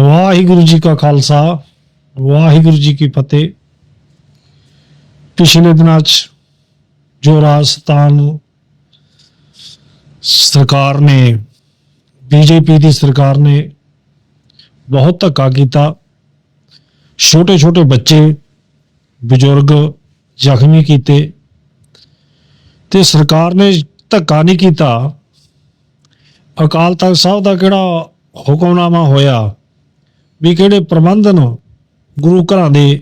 ਵਾਹਿਗੁਰੂ ਜੀ ਕਾ ਖਾਲਸਾ, ਵਾਹਿਗੁਰੂ ਜੀ ਕੀ ਫਤਿਹ। ਪਿਛਲੇ ਦਿਨਾਂ 'ਚ ਜੋ ਰਾਜਸਥਾਨ ਸਰਕਾਰ ਨੇ, ਬੀਜੇਪੀ ਦੀ ਸਰਕਾਰ ਨੇ ਬਹੁਤ ਧੱਕਾ ਕੀਤਾ। ਛੋਟੇ ਛੋਟੇ ਬੱਚੇ, ਬਜ਼ੁਰਗ ਜ਼ਖਮੀ ਕੀਤੇ। ਤੇ ਸਰਕਾਰ ਨੇ ਧੱਕਾ ਨਹੀਂ ਕੀਤਾ। ਅਕਾਲ ਤਖਤ ਸਾਹਿਬ ਦਾ ਕਿਹੜਾ ਹੁਕਮਨਾਮਾ ਹੋਇਆ? ਵੀ ਕਿਹੜੇ ਪ੍ਰਬੰਧਨ ਗੁਰੂ ਘਰਾਂ ਦੇ,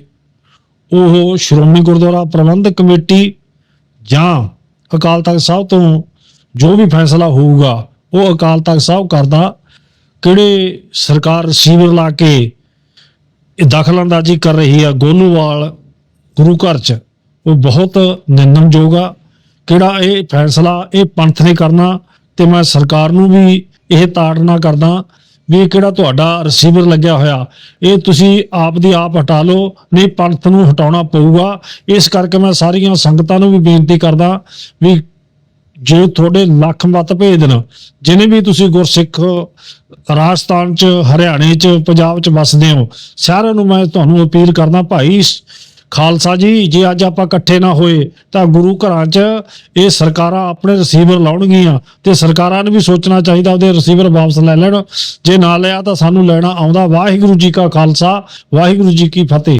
ਉਹ ਸ਼੍ਰੋਮਣੀ ਗੁਰਦੁਆਰਾ ਪ੍ਰਬੰਧਕ ਕਮੇਟੀ ਜਾਂ ਅਕਾਲ ਤਖਤ ਸਾਹਿਬ ਤੋਂ ਜੋ ਵੀ ਫੈਸਲਾ ਹੋਊਗਾ, ਉਹ ਅਕਾਲ ਤਖਤ ਸਾਹਿਬ ਕਰਦਾ। ਕਿਹੜੇ ਸਰਕਾਰ ਰਿਸੀਵਰ ਲਾ ਕੇ ਇਹ ਦਖਲਅੰਦਾਜ਼ੀ ਕਰ ਰਹੀ ਆ ਗੋਨੂਵਾਲ ਗੁਰੂ ਘਰ ਚ, ਉਹ ਬਹੁਤ ਨਿੰਦਣਯੋਗ ਆ। ਕਿਹੜਾ ਇਹ ਫੈਸਲਾ, ਇਹ ਪੰਥ ਨੇ ਕਰਨਾ ਤੇ ਮੈਂ ਸਰਕਾਰ ਨੂੰ ਵੀ ਇਹ ਤਾੜਨਾ ਕਰਦਾ। ਵੀ ਇਹ ਕਿਹੜਾ ਤੁਹਾਡਾ ਰਿਸੀਵਰ ਲੱਗਿਆ ਹੋਇਆ। ਇਹ ਤੁਸੀਂ ਆਪ ਦੀ ਆਪ ਹਟਾ ਲਓ, ਨਹੀਂ ਪੰਥ ਨੂੰ ਹਟਾਉਣਾ ਪਊਗਾ। ਇਸ ਕਰਕੇ ਮੈਂ ਸਾਰੀਆਂ ਸੰਗਤਾਂ ਨੂੰ ਵੀ ਬੇਨਤੀ ਕਰਦਾ ਵੀ ਜੇ ਤੁਹਾਡੇ ਲੱਖ ਮਤ ਭੇਜ ਦੇਣ, ਜਿਨੇ ਵੀ ਤੁਸੀਂ ਗੁਰਸਿੱਖ ਰਾਜਸਥਾਨ ਚ, ਹਰਿਆਣੇ ਚ, ਪੰਜਾਬ ਚ ਵਸਦੇ ਹੋ, ਸਾਰਿਆਂ ਨੂੰ ਮੈਂ ਤੁਹਾਨੂੰ ਅਪੀਲ ਕਰਦਾ, ਭਾਈ ਖਾਲਸਾ ਜੀ, ਜੇ ਅੱਜ ਆਪਾਂ ਇਕੱਠੇ ਨਾ ਹੋਏ, ਤਾਂ ਗੁਰੂ ਘਰਾਂ 'ਚ ਇਹ ਸਰਕਾਰਾਂ ਆਪਣੇ ਰਿਸੀਵਰ ਲਾਉਣਗੀਆਂ ਤੇ ਸਰਕਾਰਾਂ ਨੂੰ ਵੀ ਸੋਚਣਾ ਚਾਹੀਦਾ ਉਹਦੇ ਰਿਸੀਵਰ ਵਾਪਸ ਲੈ ਲੈਣ। ਜੇ ਨਾ ਲਿਆ ਤਾਂ ਸਾਨੂੰ ਲੈਣਾ ਆਉਂਦਾ। ਵਾਹਿਗੁਰੂ ਜੀ ਕਾ ਖਾਲਸਾ, ਵਾਹਿਗੁਰੂ ਜੀ ਕੀ ਫਤਿਹ।